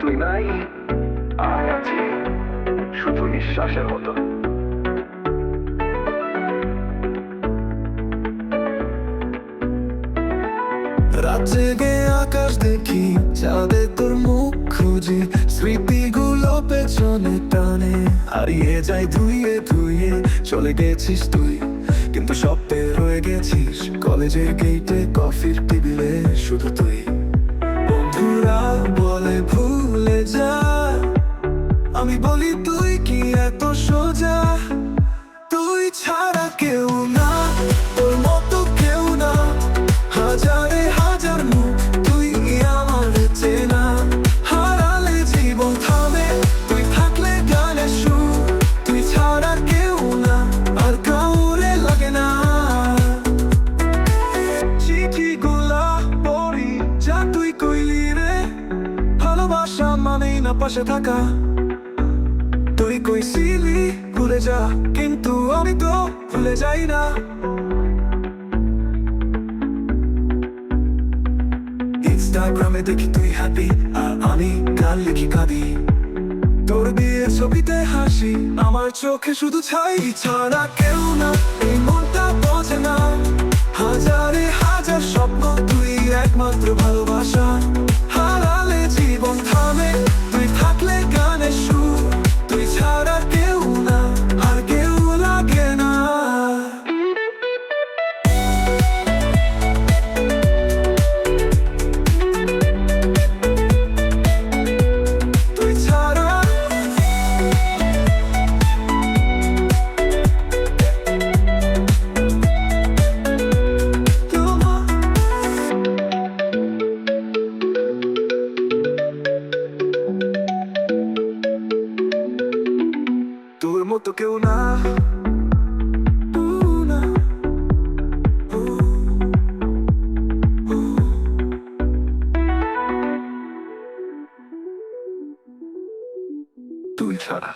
তুই নাই আমি আছি। শুধু নিঃশ্বাসের মতো। রাত জেগে আকাশ দেখি, চাঁদে তোর মুখ খুঁজি। স্মৃতিগুলো পেছনে টানে। হারিয়ে যাই ধুয়ে ধুয়ে, চলে গেছিস তুই। কিন্তু স্বপ্নে রয়ে গেছিস, কলেজের গেটে কফির টেবিলে শুধু তুই আমি বলি, তুই কি এত সোজা? তুই ছাড়া কেউ না, তোর মতো কেউ না। হাজারে হাজার মুখ তুই আমার চেনা। হারালে জীবন থামে, তুই থাকলে গানে সুর তুই ছাড়া কেউ না, আর কাউরে লাগে না। চিঠিগুলা পড়ি, যা তুই কইলি রে। ভালোবাসা মানেই না পাশে থাকা। তুই কইছিলি, ভুলে যা, কিন্তু আমি তো ভুলে যাই না। ইনস্টাগ্রামে দেখি তুই হ্যাপি আর আমি গান লিখি কাঁদি। তোর দিয়ে ছবিতে হাসি, আমার চোখে শুধু ছাই। ছাড়া কেউ না, এই মনটা বোঝে না। হাজারে হাজার স্বপ্ন তুই একমাত্র ভালোবাসা। Tuve moto che una Una uh, uh. Tu Sara